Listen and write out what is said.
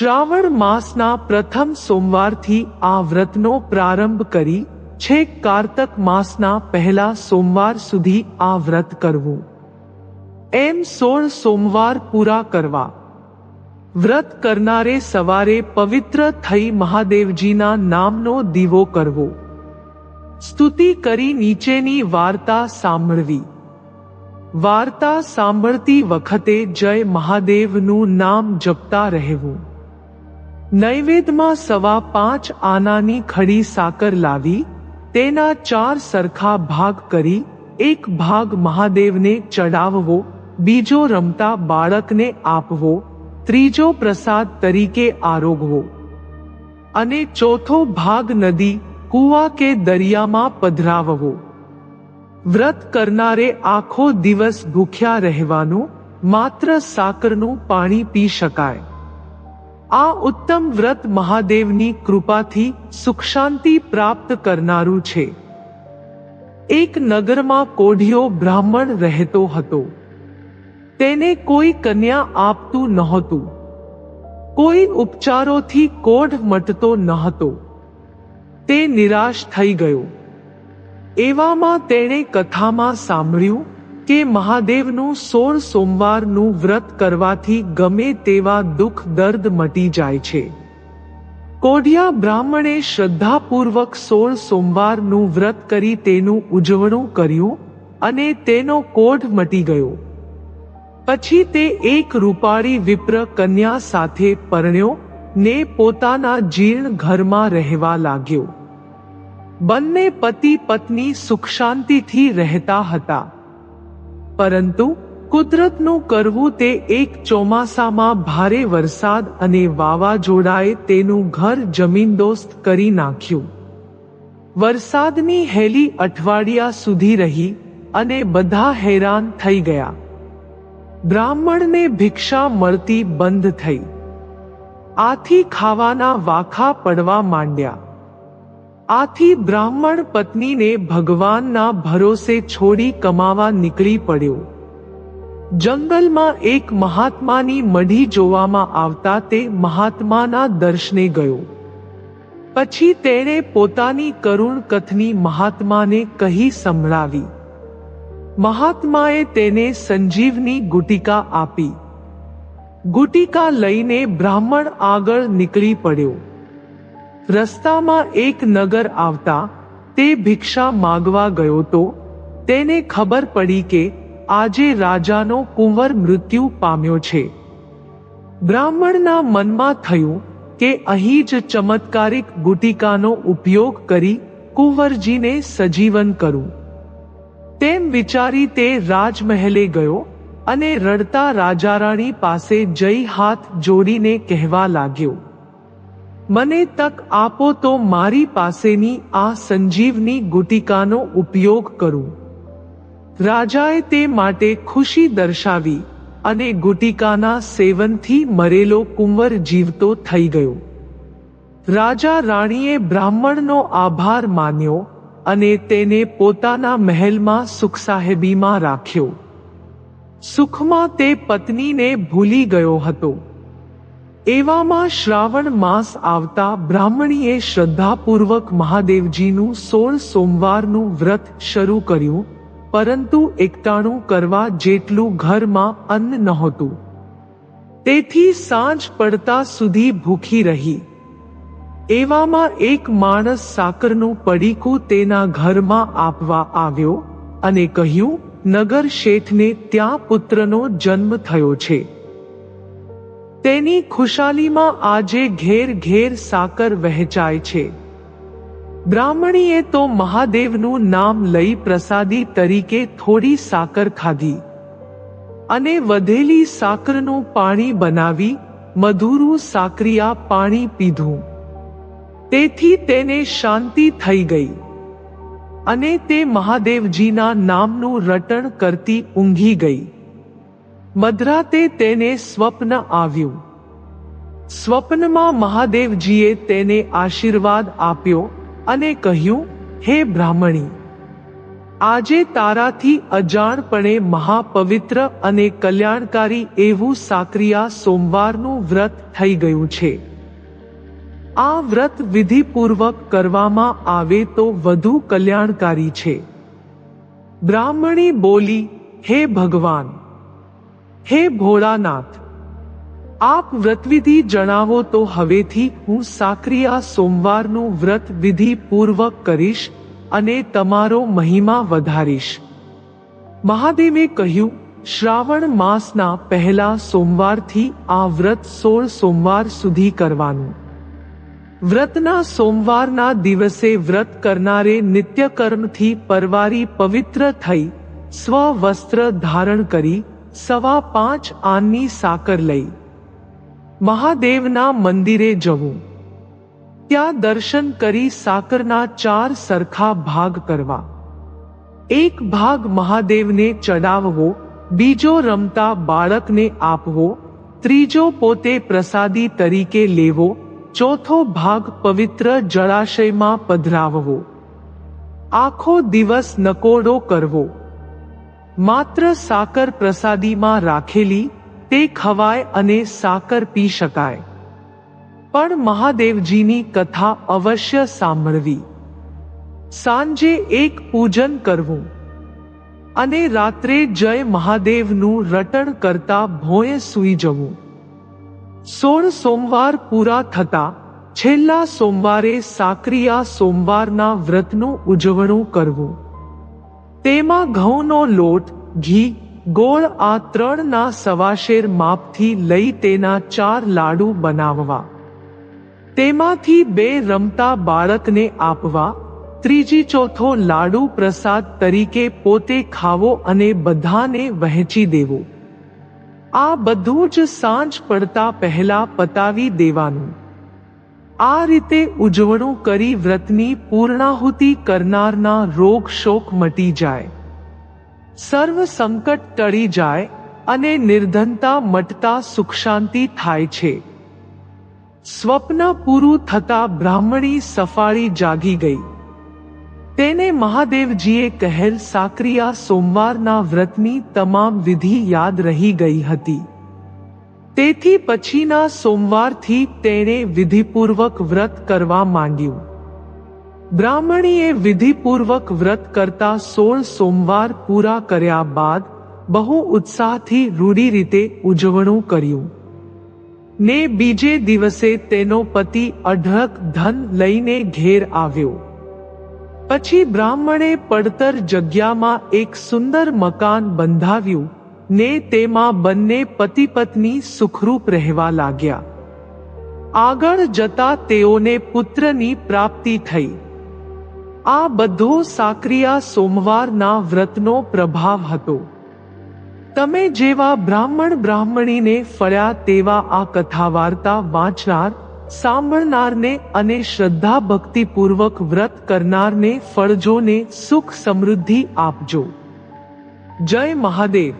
શ્રાવણ માસના પ્રથમ સોમવારથી આ વ્રતનો પ્રારંભ કરી છેક કારતક માસના પહેલા સોમવાર સુધી આ વ્રત કરવું. એમ સોળ સોમવાર પૂરા કરવા. વ્રત કરનારે સવારે પવિત્ર થઈ મહાદેવજીના નામનો દીવો કરવો. સ્તુતિ કરી નીચેની વાર્તા સાંભળવી. વાર્તા સાંભળતી વખતે જય મહાદેવનું નામ જપતા રહેવું. નૈવેદ્યમાં સવા પાંચ આનાની ખડી સાકર લાવી, તેના ચાર સરખા ભાગ કરી, એક ભાગ મહાદેવને ચડાવવો, બીજો રમતા બાળકને આપવો, ત્રીજો પ્રસાદ તરીકે આરોગવો. અને ચોથો ભાગ નદી, કુવા કે દરિયામાં પધરાવવો. વ્રત કરનારે આખો દિવસ ભૂખ્યા રહેવાનું, માત્ર સાકરનું પાણી પી શકાય. આ ઉત્તમ વ્રત મહાદેવની કૃપાથી સુખ શાંતિ પ્રાપ્ત કરનારું છે. એક નગરમાં કોઢિયો બ્રાહ્મણ રહેતો હતો. તેને કોઈ કન્યા આપતું નહોતું. કોઈ ઉપચારોથી કોઢ મટતો ન હતો તે નિરાશ થઈ ગયો. એવામાં તેણે કથામાં સાંભળ્યું કે મહાદેવનું સોળ સોમવારનું વ્રત કરવાથી ગમે તેવા દુઃખ દર્દ મટી જાય છે. કોઢિયા બ્રાહ્મણે શ્રદ્ધાપૂર્વક સોળ સોમવારનું વ્રત કરી તેનું ઉજવણું કર્યું અને તેનો કોઢ મટી ગયો. પછી તે એક રૂપાળી વિપ્ર કન્યા સાથે પરણ્યો ને પોતાના જીર્ણ ઘરમાં રહેવા લાગ્યો. બંને પતિ પત્ની સુખ શાંતિથી રહેતા હતા. પરંતુ કુદરતનું કરવું તે એક ચોમાસામાં ભારે વરસાદ અને વાવાઝોડાએ તેનું ઘર જમીનદોસ્ત કરી નાખ્યું. વરસાદની હેલી અઠવાડિયા સુધી રહી અને બધા હેરાન થઈ ગયા. બ્રાહ્મણને ભિક્ષા મળતી બંધ થઈ. આથી ખાવાના વાખા પડવા માંડ્યા. આથી બ્રાહ્મણ પત્નીને ભગવાનના ભરોસે છોડી કમાવા નીકળી પડ્યો. જંગલમાં એક મહાત્માની મઢી જોવામાં આવતા તે મહાત્માના દર્શને ગયો. પછી તેણે પોતાની કરુણ કથની મહાત્માને કહી સંભળાવી. મહાત્માએ તેને સંજીવની ગુટિકા આપી. ગુટિકા લઈને બ્રાહ્મણ આગળ નીકળી પડ્યો. રસ્તામાં એક નગર આવતા તે ભિક્ષા માગવા ગયો તો તેને ખબર પડી કે આજે રાજાનો કુંવર મૃત્યુ પામ્યો છે. બ્રાહ્મણના મનમાં થયું કે અહીં જ ચમત્કારિક ગુટિકાનો ઉપયોગ કરી કુંવરજીને સજીવન કરું. તેમ વિચારી તે રાજમહેલે ગયો અને રડતા રાજારાણી પાસે જઈ હાથ જોડીને કહેવા લાગ્યો મને તક આપો તો મારી પાસેની આ સંજીવની ગુટિકાનો ઉપયોગ કરું. રાજાએ તે માટે ખુશી દર્શાવી અને ગુટિકાના સેવનથી મરેલો કુંવર જીવતો થઈ ગયો. રાજા રાણીએ બ્રાહ્મણનો આભાર માન્યો અને તેને પોતાના મહેલમાં સુખ સાહેબીમાં રાખ્યો. સુખમાં તે પત્નીને ભૂલી ગયો હતો. એવામાં શ્રાવણ માસ આવતા બ્રાહ્મણીએ શ્રદ્ધાપૂર્વક મહાદેવજીનું સોળ સોમવારનું વ્રત શરૂ કર્યું, પરંતુ એકટાણું કરવા જેટલું ઘરમાં અન્ન નહોતું. તેથી સાંજ પડતા સુધી ભૂખી રહી. એવામાં એક માણસ સાકરનું પડીકું તેના ઘરમાં આપવા આવ્યો અને કહ્યું, નગર શેઠને ત્યાં પુત્રનો જન્મ થયો છે. તેની ખુશાલીમાં આજે ઘેર ઘેર સાકર વહેંચાય છે. બ્રાહ્મણીએ તો મહાદેવનું નામ લઈ પ્રસાદી તરીકે થોડી સાકર ખાધી અને વધેલી સાકરનું પાણી બનાવી મધુરું સાકરિયા પાણી પીધું. તેથી તેને શાંતિ થઈ ગઈ અને તે મહાદેવજીના નામનું રટણ કરતી ઊંઘી ગઈ. મધરાતે તેને સ્વપ્ન આવ્યું. સ્વપ્નમાં મહાદેવજીએ તેને આશીર્વાદ આપ્યો અને કહ્યું, હે બ્રાહ્મણી, આજે તારાથી અજાણપણે મહાપવિત્ર અને કલ્યાણકારી એવું સાકરિયા સોમવારનું વ્રત થઈ ગયું છે. આ વ્રત વિધિપૂર્વક કરવામાં આવે તો વધુ કલ્યાણકારી છે. બ્રાહ્મણી બોલી, હે ભગવાન હે ભોળાનાથ, આપ વ્રતવિધિ જણાવો તો હવેથી હું સાકરિયા સોમવારનું વ્રત વિધિ પૂર્વક કરીશ અને તમારો મહિમા વધારીશ. મહાદેવે કહ્યું, શ્રાવણ માસના પહેલા સોમવારથી આ વ્રત સોળ સોમવાર સુધી કરવાનું. વ્રતના સોમવારના દિવસે વ્રત કરનારે નિત્યકર્મથી પરવારી પવિત્ર થઈ સ્વવસ્ત્ર ધારણ કરી સવા પાંચ આનની સાકર લઈ. મહાદેવના મંદિરે જવું. ત્યાં દર્શન કરી સાકરના ચાર સરખા ભાગ કરવા. એક ભાગ મહાદેવને ચડાવવો, બીજો રમતા બાળકને આપવો, ત્રીજો પોતે પ્રસાદી તરીકે લેવો, ચોથો ભાગ પવિત્ર જળાશયમાં પધરાવવો. આખો દિવસ નકોડો કરવો. માત્ર સાકર પ્રસાદીમાં રાખેલી તે ખવાય અને સાકર પી શકાય. પણ મહાદેવજીની કથા અવશ્ય સાંભળવી. સાંજે એક પૂજન કરવું. અને રાત્રે જય મહાદેવનું રટણ કરતા ભોંય સૂઈ જવું. સોળ સોમવાર પૂરા થતા છેલ્લા સોમવારે સાકરિયા સોમવારના વ્રતનું ઉજવણું કરવું. તેમાં ઘઉંનો લોટ, ઘી, ગોળ આ ત્રણના સવાશેર માપથી લઈ તેના ચાર લાડુ બનાવવા. તેમાંથી બે રમતા બાળકને આપવા, ત્રીજી ચોથો લાડુ પ્રસાદ તરીકે પોતે ખાવો અને બધાને વહેંચી દેવો. આ બધું જ સાંજ પડતા પહેલા પતાવી દેવાનું. આ રીતે ઉજવણું કરી વ્રતની પૂર્ણાહુતિ કરનારના રોગ શોક મટી જાય. સર્વ સંકટ ટળી જાય અને નિર્ધનતા, મટતા સુખ શાંતિ થાય છે. સ્વપ્ન પૂરું થતા બ્રાહ્મણી સફાળી જાગી ગઈ. તેને મહાદેવજીએ કહેલ સાકરિયા સોમવારના વ્રતની તમામ વિધિ યાદ રહી ગઈ હતી. તેથી પછીના સોમવારથી તેણે વિધિપૂર્વક વ્રત કરવા માંડ્યું બ્રાહ્મણીએ વિધિપૂર્વક વ્રત કરતા સોળ સોમવાર પૂરા કર્યા બાદ બહુ ઉત્સાહથી રૂઢી રીતે ઉજવણું કર્યું. ને બીજે દિવસે તેનો પતિ અઢળક ધન લઈને ઘેર આવ્યો. પછી બ્રાહ્મણે પડતર જગ્યામાં એક સુંદર મકાન બંધાવ્યું ને તેમાં બંને પતિ પત્ની સુખરૂપ રહેવા લાગ્યા. આગળ જતા તેઓને પુત્રની પ્રાપ્તિ થઈ. આ બધો સાકરિયા સોમવારના વ્રતનો પ્રભાવ હતો. તમે જેવા બ્રાહ્મણ બ્રાહ્મણીને ફળ્યા તેવા આ કથા વાર્તા વાંચનાર, સાંભળનારને અને શ્રદ્ધા ભક્તિપૂર્વક વ્રત કરનારને ફળજોને સુખ સમૃદ્ધિ આપજો. જય મહાદેવ.